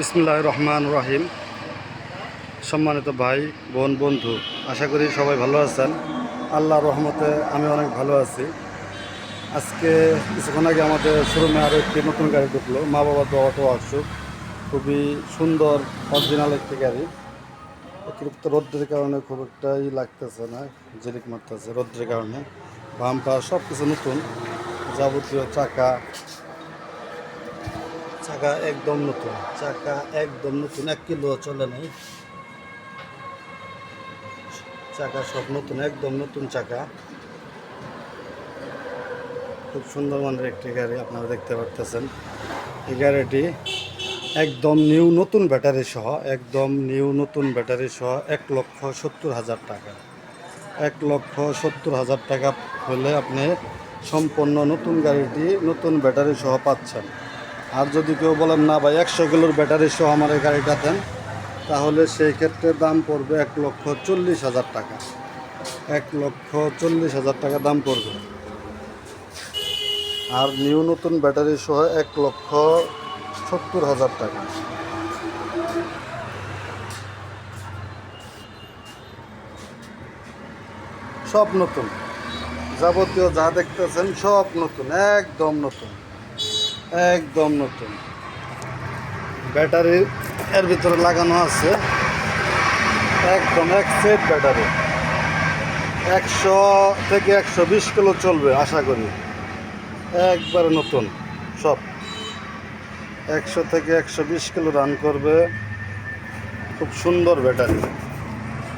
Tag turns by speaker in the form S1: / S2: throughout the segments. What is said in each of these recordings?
S1: বিসমুল্লাহ রহমান রহিম। সম্মানিত ভাই, বোন, বন্ধু, আশা করি সবাই ভালো আছেন। আল্লাহ রহমতে আমি অনেক ভালো আছি। আজকে কিছুক্ষণ আগে আমাদের শোরুমে আরও একটি নতুন গাড়ি ঢুকলো, মা বাবা তো অটো ওয়ার্কশপ। খুবই সুন্দর অরিজিনাল একটি গাড়ি। অতিরিক্ত রোদ্রের কারণে খুব একটাই লাগতেছে না জেরিক মারতেছে রোদ্রের কারণে। বাম্পার সব কিছু নতুন, যাবতীয় চাকা চাকা একদম নতুন, চাকা একদম নতুন, এক কিলো চলে নাই। চাকা সব নতুন, একদম নতুন চাকা। খুব সুন্দর মানের একটি গাড়ি আপনারা দেখতে পারতেছেন। এই গাড়িটি একদম নিউ, নতুন ব্যাটারি সহ, একদম নিউ, নতুন ব্যাটারি সহ এক লক্ষ সত্তর হাজার টাকা। এক লক্ষ সত্তর হাজার টাকা হলে আপনি সম্পূর্ণ নতুন গাড়িটি নতুন ব্যাটারি সহ পাচ্ছেন। আর যদি কেউ বলেন, না ভাই, একশো কিলোর ব্যাটারি সহ আমার এই গাড়িটা দেন, তাহলে সেই ক্ষেত্রে দাম পড়বে এক লক্ষ চল্লিশ হাজার টাকা। এক লক্ষ চল্লিশ হাজার টাকা দাম পড়বে। আর নিউ নতুন ব্যাটারি সহ এক লক্ষ সত্তর হাজার টাকা। সব নতুন। যাবতীয় যা দেখতেছেন সব নতুন, একদম নতুন। একদম নতুন। ব্যাটারি এর ভিতরে লাগানো আছে। একদম এক সেট ব্যাটারি। একশো থেকে একশো বিশ কিলো চলবে, আশা করি। একবারে নতুন, সব। একশো থেকে একশো বিশ কিলো রান করবে। খুব সুন্দর ব্যাটারি।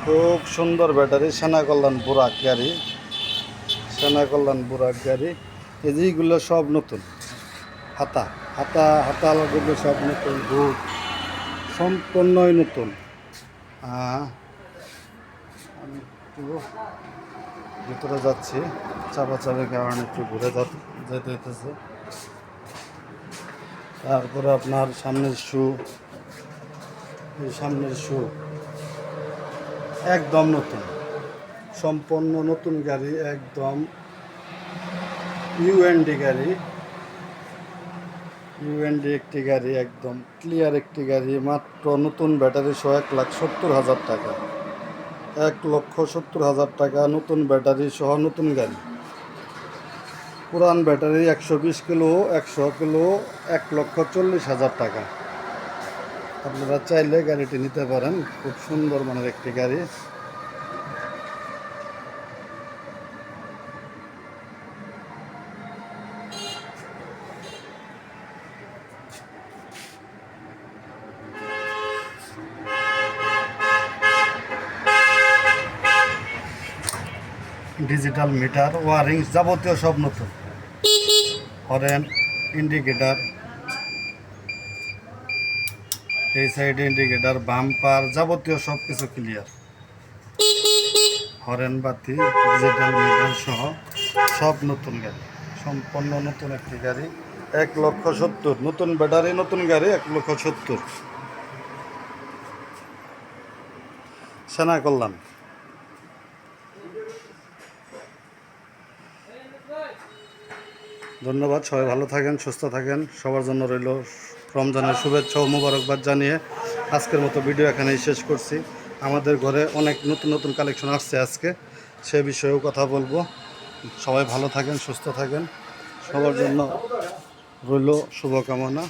S1: খুব সুন্দর ব্যাটারি, সেনা কল্যাণ বুরাক গাড়ি। সেনা কল্যাণ বুরাক গাড়ি। এই যেগুলো সব নতুন। হাতা হাতা হাতা আলাগুলো সব নতুন বুট সম্পূর্ণই নতুন। আমি একটু ভিতরে যাচ্ছি চাপা চাপের কারণে একটু ঘুরে যেতে হইতেছে। তারপরে আপনার সামনের শু, এই সামনের শু। একদম নতুন, সম্পূর্ণ নতুন গাড়ি, একদম ইউএনডি গাড়ি। ইউএনডি একটি গাড়ি, একদম ক্লিয়ার একটি গাড়ি, মাত্র নতুন ব্যাটারি সহ এক লাখ সত্তর হাজার টাকা। এক লক্ষ সত্তর হাজার টাকা নতুন ব্যাটারি সহ নতুন গাড়ি। পুরান ব্যাটারি একশো বিশ কিলো, একশো কিলো, এক লক্ষ চল্লিশ হাজার টাকা। আপনারা চাইলে গাড়িটি নিতে পারেন। খুব সুন্দর মানের একটি গাড়ি। ডিজিটাল মিটার, ওয়ারিং যাবতীয় সব নতুন। Horn indicator. এই সাইডে ইন্ডিকেটার, বাম্পার, যাবতীয় সব কিছু ক্লিয়ার হরেন বাতি ডিজিটাল মিটার সহ সব নতুন গাড়ি। সম্পূর্ণ নতুন একটি গাড়ি, এক লক্ষ সত্তর। নতুন ব্যাটারি, নতুন গাড়ি, এক লক্ষ সত্তর। সেনা কল্যাণ। ধন্যবাদ, সবাই ভালো থাকেন, সুস্থ থাকেন। সবার জন্য রইল রমজানের শুভেচ্ছা ও মুবারকবাদ জানিয়ে আজকের মতো ভিডিও এখানেই শেষ করছি। আমাদের ঘরে অনেক নতুন নতুন কালেকশন আসছে আজকে, সে বিষয়েও কথা বলব। সবাই ভালো থাকেন, সুস্থ থাকেন। সবার জন্য রইল শুভকামনা।